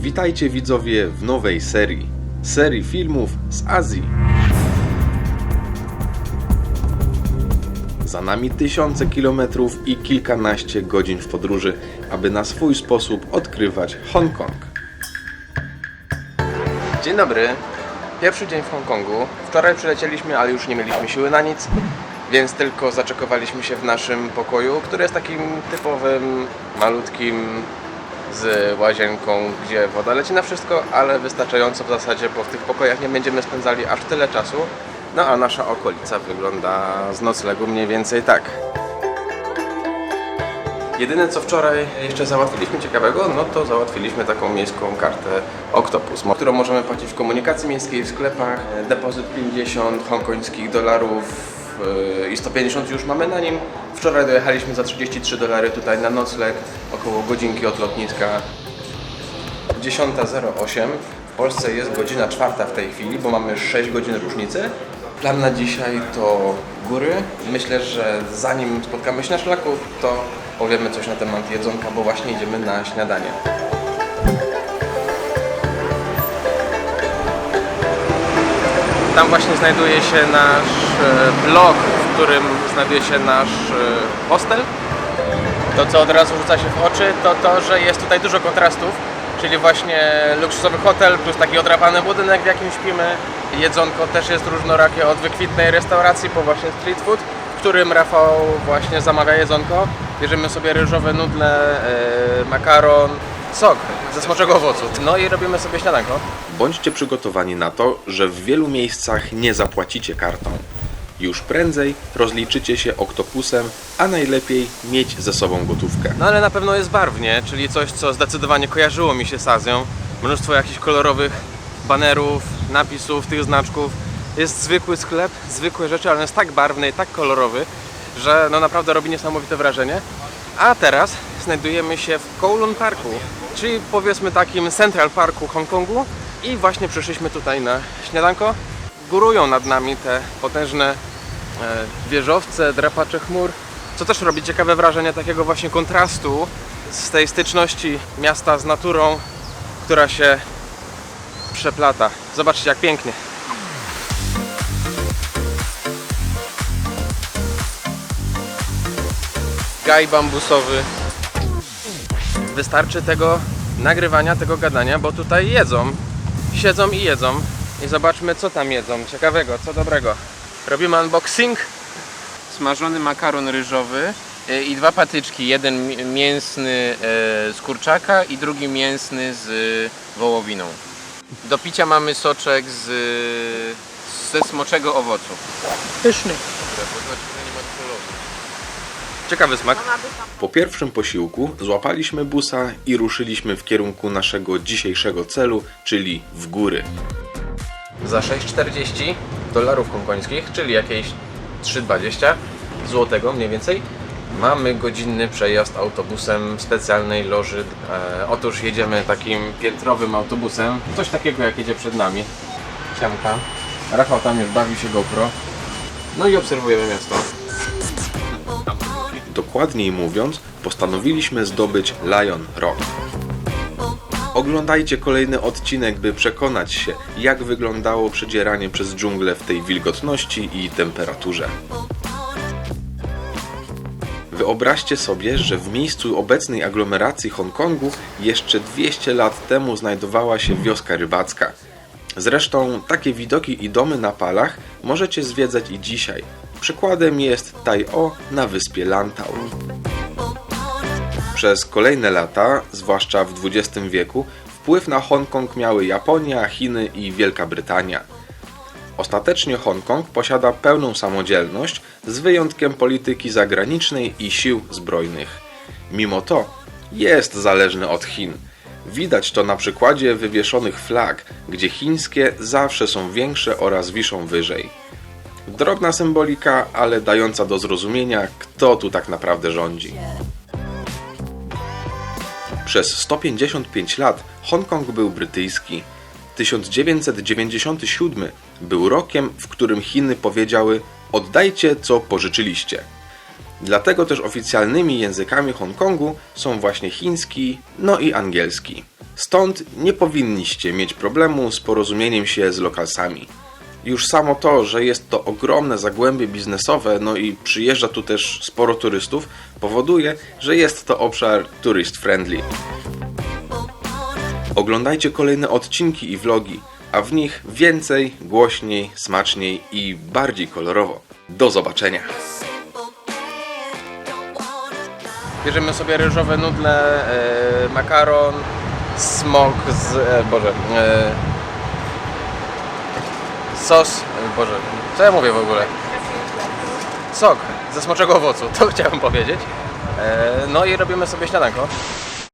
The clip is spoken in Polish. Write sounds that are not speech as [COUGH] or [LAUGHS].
Witajcie widzowie w nowej serii. Serii filmów z Azji. Za nami tysiące kilometrów i kilkanaście godzin w podróży, aby na swój sposób odkrywać Hongkong. Dzień dobry. Pierwszy dzień w Hongkongu. Wczoraj przylecieliśmy, ale już nie mieliśmy siły na nic, więc tylko zaczekowaliśmy się w naszym pokoju, który jest takim typowym, malutkim, z łazienką, gdzie woda leci na wszystko, ale wystarczająco w zasadzie, bo w tych pokojach nie będziemy spędzali aż tyle czasu. No a nasza okolica wygląda z noclegu mniej więcej tak. Jedyne co wczoraj jeszcze załatwiliśmy ciekawego, no to załatwiliśmy taką miejską kartę Octopus, którą możemy płacić w komunikacji miejskiej, w sklepach. Depozyt 50 hongkońskich dolarów e, i 150 już mamy na nim. Wczoraj dojechaliśmy za 33 dolary tutaj na nocleg, około godzinki od lotniska. 10.08. W Polsce jest godzina czwarta w tej chwili, bo mamy 6 godzin różnicy. Plan na dzisiaj to góry. Myślę, że zanim spotkamy się na szlaku, to powiemy coś na temat jedzonka, bo właśnie idziemy na śniadanie. Tam właśnie znajduje się nasz e, blok, w którym znajduje się nasz e, hostel. To, co od razu rzuca się w oczy, to to, że jest tutaj dużo kontrastów, czyli właśnie luksusowy hotel plus taki odrapany budynek, w jakim śpimy. Jedzonko też jest różnorakie od wykwitnej restauracji po właśnie street food, w którym Rafał właśnie zamawia jedzonko. Bierzemy sobie ryżowe nudle, e, makaron, sok ze smoczego owocu. No i robimy sobie śniadanko. Bądźcie przygotowani na to, że w wielu miejscach nie zapłacicie kartą. Już prędzej rozliczycie się oktopusem, a najlepiej mieć ze sobą gotówkę. No ale na pewno jest barwnie, czyli coś, co zdecydowanie kojarzyło mi się z Azją. Mnóstwo jakichś kolorowych banerów, napisów, tych znaczków. Jest zwykły sklep, zwykłe rzeczy, ale jest tak barwny i tak kolorowy, że no naprawdę robi niesamowite wrażenie. A teraz znajdujemy się w Kowloon Parku, czyli powiedzmy takim Central Parku Hongkongu i właśnie przyszliśmy tutaj na śniadanko. Górują nad nami te potężne wieżowce, drapacze chmur, co też robi ciekawe wrażenie takiego właśnie kontrastu z tej styczności miasta z naturą, która się przeplata. Zobaczcie jak pięknie. Gaj bambusowy. Wystarczy tego nagrywania, tego gadania, bo tutaj jedzą. Siedzą i jedzą. I zobaczmy co tam jedzą. Ciekawego, co dobrego. Robimy unboxing. smażony makaron ryżowy e, i dwa patyczki. Jeden mi- mięsny e, z kurczaka i drugi mięsny z wołowiną. Do picia mamy soczek z, ze smoczego owocu. Pyszny. Ciekawy smak. Po pierwszym posiłku złapaliśmy busa i ruszyliśmy w kierunku naszego dzisiejszego celu, czyli w góry. Za 6,40 dolarów hongkońskich, czyli jakieś 3,20 złotego mniej więcej, mamy godzinny przejazd autobusem w specjalnej loży. E, otóż jedziemy takim piętrowym autobusem, coś takiego jak jedzie przed nami. Siamka. Rafał tam już bawi się GoPro. No i obserwujemy miasto. Dokładniej mówiąc, postanowiliśmy zdobyć Lion Rock. Oglądajcie kolejny odcinek, by przekonać się, jak wyglądało przedzieranie przez dżunglę w tej wilgotności i temperaturze. Wyobraźcie sobie, że w miejscu obecnej aglomeracji Hongkongu jeszcze 200 lat temu znajdowała się wioska rybacka. Zresztą takie widoki i domy na palach możecie zwiedzać i dzisiaj. Przykładem jest Tai O na wyspie Lantau. Przez kolejne lata, zwłaszcza w XX wieku, wpływ na Hongkong miały Japonia, Chiny i Wielka Brytania. Ostatecznie Hongkong posiada pełną samodzielność z wyjątkiem polityki zagranicznej i sił zbrojnych. Mimo to jest zależny od Chin. Widać to na przykładzie wywieszonych flag, gdzie chińskie zawsze są większe oraz wiszą wyżej. Drobna symbolika, ale dająca do zrozumienia, kto tu tak naprawdę rządzi. Przez 155 lat Hongkong był brytyjski. 1997 był rokiem, w którym Chiny powiedziały: Oddajcie co pożyczyliście. Dlatego też oficjalnymi językami Hongkongu są właśnie chiński, no i angielski. Stąd nie powinniście mieć problemu z porozumieniem się z lokalsami. Już samo to, że jest to ogromne zagłębie biznesowe, no i przyjeżdża tu też sporo turystów, powoduje, że jest to obszar turist friendly. Oglądajcie kolejne odcinki i vlogi, a w nich więcej, głośniej, smaczniej i bardziej kolorowo. Do zobaczenia! Bierzemy sobie ryżowe nudle, e, makaron, smok z... E, Boże... Sos... Boże, co ja mówię w ogóle? Sok ze smoczego owocu, [LAUGHS] to chciałem powiedzieć. E, no i robimy sobie śniadanko.